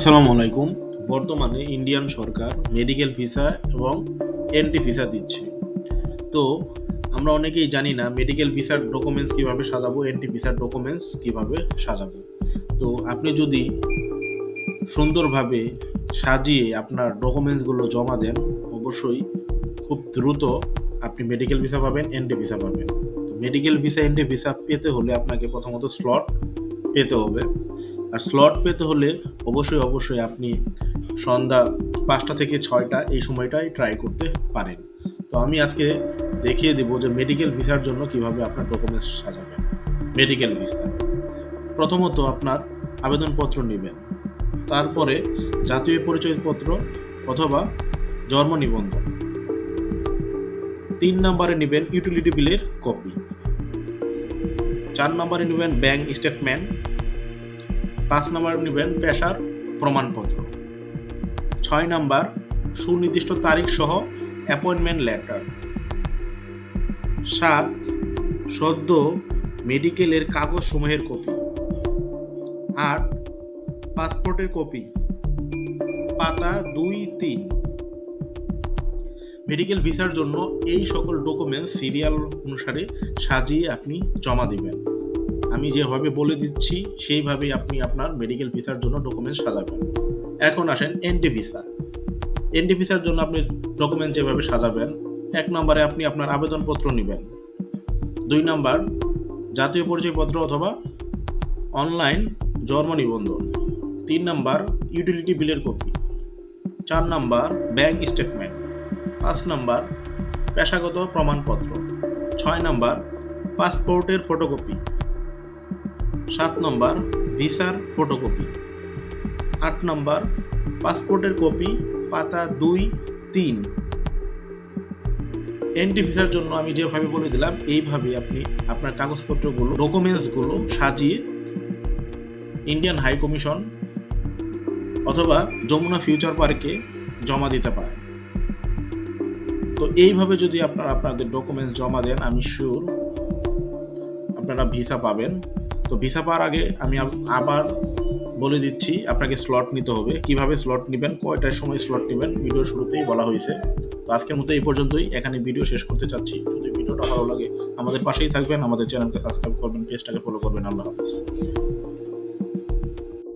আসসালামু আলাইকুম। বর্তমানে ইন্ডিয়ান সরকার মেডিকেল ভিসা এবং এনটি ভিসা দিচ্ছে। তো আমরা অনেকেই জানি না মেডিকেল ভিসার ডকুমেন্টস কীভাবে সাজাবো এন্টি ভিসার ডকুমেন্টস কীভাবে সাজাবো। তো আপনি যদি সুন্দরভাবে সাজিয়ে আপনার ডকুমেন্টসগুলো জমা দেন, অবশ্যই খুব দ্রুত আপনি মেডিকেল ভিসা পাবেন এন্টি ভিসা পাবেন। মেডিকেল ভিসা এনটি ভিসা পেতে হলে আপনাকে প্রথমত স্লট পেতে হবে। আর স্লট পেতে হলে অবশ্যই অবশ্যই আপনি সন্ধ্যা পাঁচটা থেকে ছয়টা এই সময়টাই ট্রাই করতে পারেন। তো আমি আজকে দেখিয়ে দেবো যে মেডিকেল ভিসার জন্য কীভাবে আপনার ডকুমেন্টস সাজাবেন। মেডিকেল ভিসা প্রথমত আপনার আবেদনপত্র নেবেন। তারপরে জাতীয় পরিচয়পত্র অথবা জন্ম নিবন্ধন। তিন নম্বরে নেবেন ইউটিলিটি বিলের কপি চার নম্বরে নেবেন ব্যাংক স্টেটমেন্ট পাঁচ নম্বর নেবেন পেশার প্রমাণপত্র। ছয় নম্বর, সুনির্দিষ্ট তারিখ সহ অ্যাপয়েন্টমেন্ট লেটার সাত, সদ্য মেডিকেলের কাগজ সমূহের কপি। আট, পাসপোর্টের কপি। পাতা দুই, তিন। মেডিকেল ভিসার জন্য এই সকল ডকুমেন্টস সিরিয়াল অনুসারে সাজিয়ে আপনি জমা দিবেন। আমি যেভাবে বলে দিচ্ছি, সেইভাবেই আপনি আপনার মেডিকেল ভিসার জন্য ডকুমেন্ট সাজাবেন। এখন আসেন এনটি ভিসা এনটি ভিসার জন্য আপনি ডকুমেন্ট যেভাবে সাজাবেন, এক নম্বরে আপনি আপনার আবেদনপত্র নেবেন। দুই নম্বর, জাতীয় পরিচয়পত্র অথবা অনলাইন জন্ম নিবন্ধন। তিন নাম্বার ইউটিলিটি বিলের কপি চার নাম্বার ব্যাংক স্টেটমেন্ট পাঁচ নাম্বার, পেশাগত প্রমাণপত্র। ছয় নাম্বার পাসপোর্টের ফটোকপি সাত নম্বর ভিসার ফটোকপি। আট নম্বর পাসপোর্টের কপি, পাতা দুই, তিন। এনটি ভিসার জন্য আমি যেভাবে বলে দিলাম এইভাবে আপনি আপনার কাগজপত্রগুলো ডকুমেন্টসগুলো সাজিয়ে ইন্ডিয়ান হাই কমিশন অথবা যমুনা ফিউচার পার্কে জমা দিতে পারেন। তো এইভাবে যদি আপনারা আপনাদের ডকুমেন্টস জমা দেন, আমি শিওর আপনারা ভিসা পাবেন। তো ভিসা পাওয়ার আগে আমি আবার বলে দিচ্ছি, আপনাকে স্লট নিতে হবে। কীভাবে স্লট নেবেন, কয়টার সময় স্লট নেবেন ভিডিও শুরুতেই বলা হয়েছে। তো আজকের মতো এই পর্যন্তই। এখানে ভিডিও শেষ করতে চাচ্ছি। যদি ভিডিওটা ভালো লাগে, আমাদের পাশেই থাকবেন, আমাদের চ্যানেলকে সাবস্ক্রাইব করবেন পেজটাকে ফলো করবেন। আল্লাহ হাফিজ।